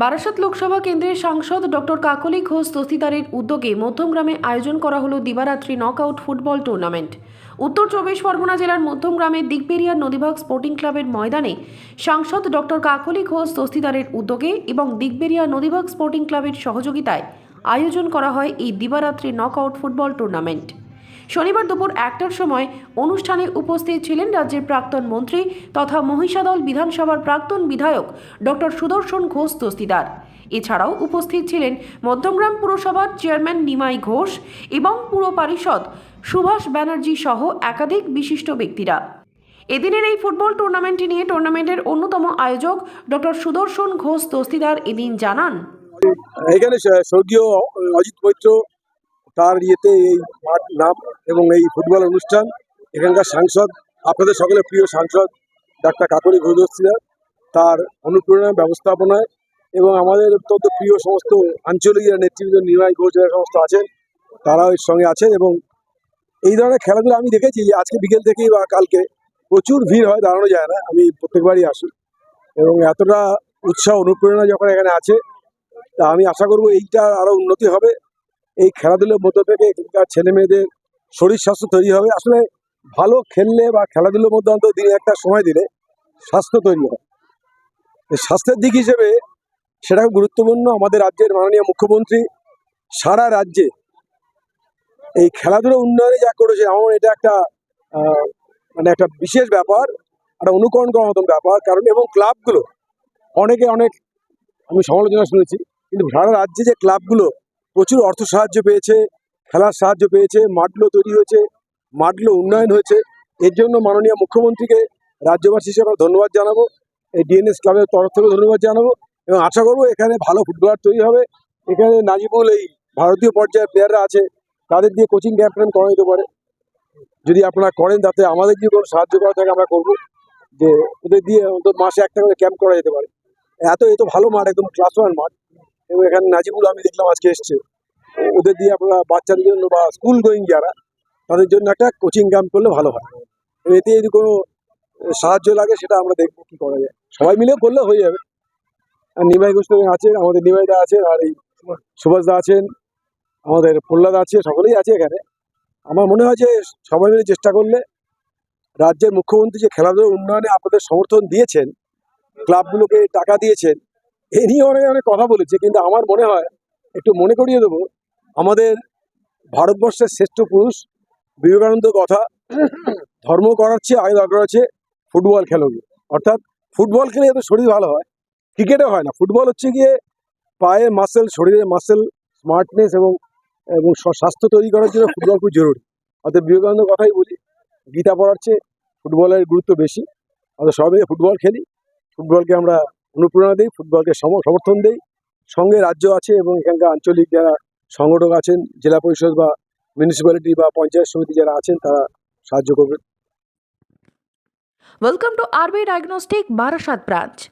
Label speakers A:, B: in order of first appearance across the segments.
A: বারাসাত লোকসভা কেন্দ্রের সাংসদ ডক্টর কাকলি ঘোষ দস্তিদারের উদ্যোগে মধ্যমগ্রামে আয়োজন করা হলো দিবারাত্রি নকআউট ফুটবল টুর্নামেন্ট। উত্তর চব্বিশ পরগনা জেলার মধ্যমগ্রামের দিগপেরিয়ার নদীভাগ স্পোর্টিং ক্লাবের ময়দানে সাংসদ ডক্টর কাকলি ঘোষ দস্তিদারের উদ্যোগে এবং দিগবেরিয়া নদীভাগ স্পোর্টিং ক্লাবের সহযোগিতায় আয়োজন করা হয় এই দিবারাত্রি নকআউট ফুটবল টুর্নামেন্ট। শনিবার দুপুর একটার সময় অনুষ্ঠানে উপস্থিত ছিলেন রাজ্যের প্রাক্তন মন্ত্রী তথা মহিষাদল বিধানসভার প্রাক্তন বিধায়ক ডক্টর সুদর্শন ঘোষ দস্তিদার। এছাড়াও উপস্থিত ছিলেন মধ্যমগ্রাম পুরসভার চেয়ারম্যান নিমাই ঘোষ এবং পুর পারিষদ সুভাষ ব্যানার্জি সহ একাধিক বিশিষ্ট ব্যক্তিরা। এদিনের এই ফুটবল টুর্নামেন্টটি নিয়ে টুর্নামেন্টের অন্যতম আয়োজক ডক্টর সুদর্শন ঘোষ দস্তিদার এদিন জানান।
B: এখানে স্বর্গীয় অজিত মৈত্র তার ইয়েতে এই মাঠ নাম এবং এই ফুটবল অনুষ্ঠান, এখানকার সাংসদ, আপনাদের সকলের প্রিয় সাংসদ, ডাক্তার কাকরি ঘোষিয়া তার অনুপ্রেরণা, ব্যবস্থাপনায় এবং আমাদের অত্যন্ত প্রিয় সমস্ত আঞ্চলিক নেতৃবৃন্দ, নির্বাহী ঘোষ সমস্ত আছেন, তারাও এর সঙ্গে আছেন এবং এই ধরনের খেলাধুলো আমি দেখেছি যে আজকে বিকেল থেকেই বা কালকে প্রচুর ভিড় হয়, দাঁড়ানো যায় না, আমি প্রত্যেকবারই আসি এবং এতটা উৎসাহ, অনুপ্রেরণা যখন এখানে আছে, তা আমি আশা করব এইটা আরও উন্নতি হবে। এই খেলাধুলোর মধ্য থেকে এখানকার ছেলে মেয়েদের শরীর স্বাস্থ্য তৈরি হবে। আসলে ভালো খেললে বা খেলাধুলোর মধ্যে অন্তত দিনে একটা সময় দিলে স্বাস্থ্য তৈরি হয়। স্বাস্থ্যের দিক হিসেবে সেটা গুরুত্বপূর্ণ। আমাদের রাজ্যের মাননীয় মুখ্যমন্ত্রী সারা রাজ্যে এই খেলাধুলো উন্নয়নে যা করেছে, আমার এটা একটা মানে একটা বিশেষ ব্যাপার, একটা অনুকরণ করার মতন ব্যাপার। কারণ এবং ক্লাবগুলো, অনেকে অনেক, আমি সমালোচনা শুনেছি, কিন্তু সারা রাজ্যে যে ক্লাবগুলো প্রচুর অর্থ সাহায্য পেয়েছে, খেলার সাহায্য পেয়েছে, মাঠগুলো তৈরি হয়েছে, মাঠগুলো উন্নয়ন হয়েছে। এর জন্য মাননীয় মুখ্যমন্ত্রীকে রাজ্যবাসী হিসেবে ধন্যবাদ জানাব, এই ডিএনএস ক্লাবের তরফ থেকে ধন্যবাদ জানাব এবং আশা করব এখানে ভালো ফুটবলার তৈরি হবে। এখানে নাজিবুল এই ভারতীয় পর্যায়ের প্লেয়াররা আছে, তাদের দিয়ে কোচিং ক্যাম্পেন করা যেতে পারে। যদি আপনারা করেন তাতে আমাদের যদি কোনো সাহায্য করা থাকে আমরা করব, যে ওদের দিয়ে মাসে একটা করে ক্যাম্প করা যেতে পারে। এত এত ভালো মাঠ, একদম ক্লাস ওয়ান মাঠ। এবং এখানে নাজিবুল আমি দেখলাম আজকে এসছে। ওদের দিয়ে আপনারা বাচ্চাদের জন্য বা স্কুল গোয়িং যারা, তাদের জন্য একটা কোচিং ক্যাম্প করলে ভালো হয়। এতে যদি কোনো সাহায্য লাগে, সেটা আমরা দেখব কি করা যায়। সবাই মিলে করলে হয়ে যাবে। আর নিমাই ঘোষ আছেন, আমাদের নিমাইদা আছেন, আর এই সুভাষদা আছেন, আমাদের প্রহ্লাদ আছে, সকলেই আছে এখানে। আমার মনে হয় যে সবাই মিলে চেষ্টা করলে রাজ্যের মুখ্যমন্ত্রী যে খেলাধুলার উন্নয়নে আপনাদের সমর্থন দিয়েছেন, ক্লাবগুলোকে টাকা দিয়েছেন এ নিয়ে অনেক অনেক কথা বলেছে, কিন্তু আমার মনে হয়, একটু মনে করিয়ে দেবো, আমাদের ভারতবর্ষের শ্রেষ্ঠ পুরুষ বিবেকানন্দ কথা, ধর্ম করার চেয়ে আগে দরকার আছে ফুটবল খেলো অর্থাৎ ফুটবল খেলে যাতে শরীর ভালো হয়, ক্রিকেটে হয় না। ফুটবল হচ্ছে গিয়ে পায়ে মাসেল শরীরে মাসেল স্মার্টনেস এবং এবং স্বাস্থ্য তৈরি করার জন্য ফুটবল খুব জরুরি। অর্থাৎ বিবেকানন্দ কথাই বলি, গীতা পড়ার চেয়ে ফুটবলের গুরুত্ব বেশি। আমরা সবাই ফুটবল খেলি, ফুটবলকে আমরা অনুপ্রেরণা দিই, ফুটবলকে সম- সমর্থন দিই সঙ্গে রাজ্য আছে এবং এখানকার আঞ্চলিক যারা সংগঠক আছেন, জেলা পরিষদ বা মিউনিসিপ্যালিটি বা পঞ্চায়েত সমিতি যারা আছেন, তারা সাহায্য করবেন
A: welcome to RB diagnostic Barasat branch.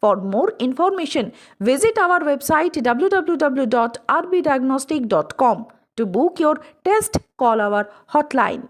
A: For more information, visit our website www.rbdiagnostic.com. To book your test, call our hotline